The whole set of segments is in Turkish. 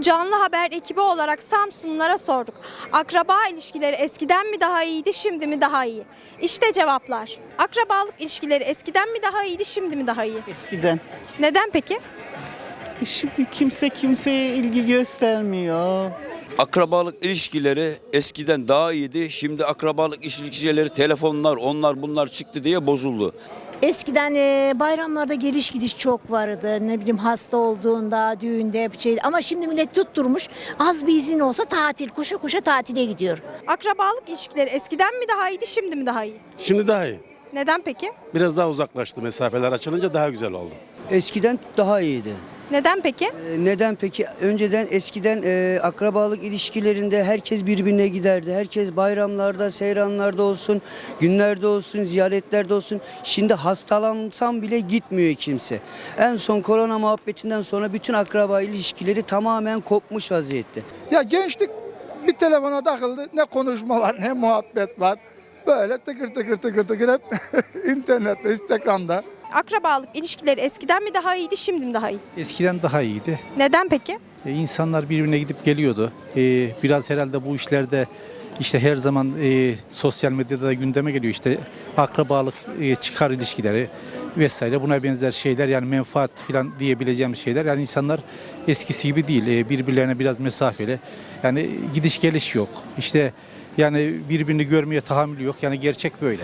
Canlı haber ekibi olarak Samsunlulara sorduk. Akraba ilişkileri eskiden mi daha iyiydi, şimdi mi daha iyi? İşte cevaplar. Akrabalık ilişkileri eskiden mi daha iyiydi, şimdi mi daha iyi? Eskiden. Neden peki? E Şimdi kimse kimseye ilgi göstermiyor. Akrabalık ilişkileri eskiden daha iyiydi. Şimdi akrabalık ilişkileri telefonlar onlar bunlar çıktı diye bozuldu. Eskiden e, bayramlarda geliş gidiş çok vardı. Ne bileyim hasta olduğunda, düğünde bir şey. Ama şimdi millet tutturmuş. Az bir izin olsa tatil, koşa koşa tatile gidiyor. Akrabalık ilişkileri eskiden mi daha iyiydi, şimdi mi daha iyi? Şimdi daha iyi. Neden peki? Biraz daha uzaklaştı mesafeler açılınca daha güzel oldu. Eskiden daha iyiydi. Neden peki? Ee, Neden peki? Önceden eskiden e, akrabalık ilişkilerinde herkes birbirine giderdi. Herkes bayramlarda, seyranlarda olsun, günlerde olsun, ziyaretlerde olsun. Şimdi hastalansam bile gitmiyor kimse. En son korona muhabbetinden sonra bütün akraba ilişkileri tamamen kopmuş vaziyette. Ya gençlik bir telefona takıldı. Ne konuşma var ne muhabbet var. Böyle tıkır tıkır tıkır tıkır hep internette, Instagram'da. Akrabalık ilişkileri eskiden mi daha iyiydi, şimdi mi daha iyi? Eskiden daha iyiydi. Neden peki? E, insanlar birbirine gidip geliyordu. E, biraz herhalde bu işlerde işte her zaman e, sosyal medyada da gündeme geliyor işte akrabalık, e, çıkar ilişkileri vesaire buna benzer şeyler yani menfaat falan diyebileceğim şeyler. Yani insanlar eskisi gibi değil. E, birbirlerine biraz mesafeli. Yani gidiş geliş yok. İşte yani birbirini görmeye tahammülü yok. Yani gerçek böyle.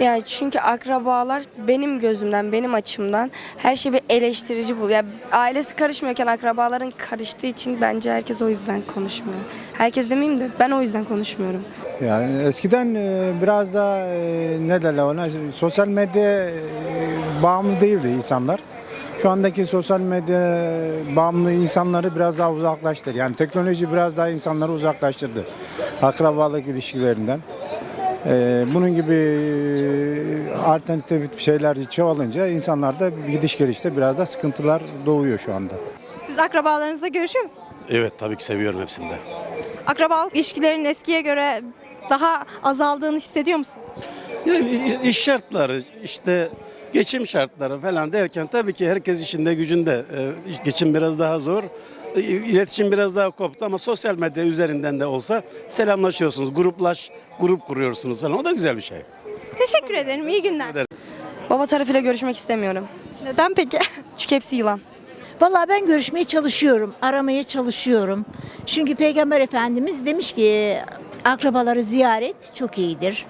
Yani çünkü akrabalar benim gözümden, benim açımdan her şey bir eleştirici buluyor. Yani ailesi karışmıyorken akrabaların karıştığı için bence herkes o yüzden konuşmuyor. Herkes demeyeyim de ben o yüzden konuşmuyorum. Yani eskiden e, biraz daha e, ne derler ona sosyal medya e, bağımlı değildi insanlar. Şu andaki sosyal medya bağımlı insanları biraz daha uzaklaştırdı. Yani teknoloji biraz daha insanları uzaklaştırdı. Akrabalık ilişkilerinden. E, Bunun gibi e, alternatif şeyler çoğalınca insanlarda gidiş gelişte biraz da sıkıntılar doğuyor şu anda. Siz akrabalarınızla görüşüyor musunuz? Evet tabii ki seviyorum hepsini de. Akrabalık ilişkilerinin eskiye göre daha azaldığını hissediyor musunuz? Yani iş şartları işte geçim şartları falan derken tabii ki herkes işinde gücünde. Ee, Geçim biraz daha zor. İletişim biraz daha koptu ama sosyal medya üzerinden de olsa selamlaşıyorsunuz. Gruplaş, grup kuruyorsunuz falan. O da güzel bir şey. Teşekkür ederim. İyi günler. ederim. Baba tarafıyla görüşmek istemiyorum. Neden peki? Çünkü hepsi yılan. Vallahi ben görüşmeye çalışıyorum, aramaya çalışıyorum. Çünkü Peygamber Efendimiz demiş ki akrabaları ziyaret çok iyidir.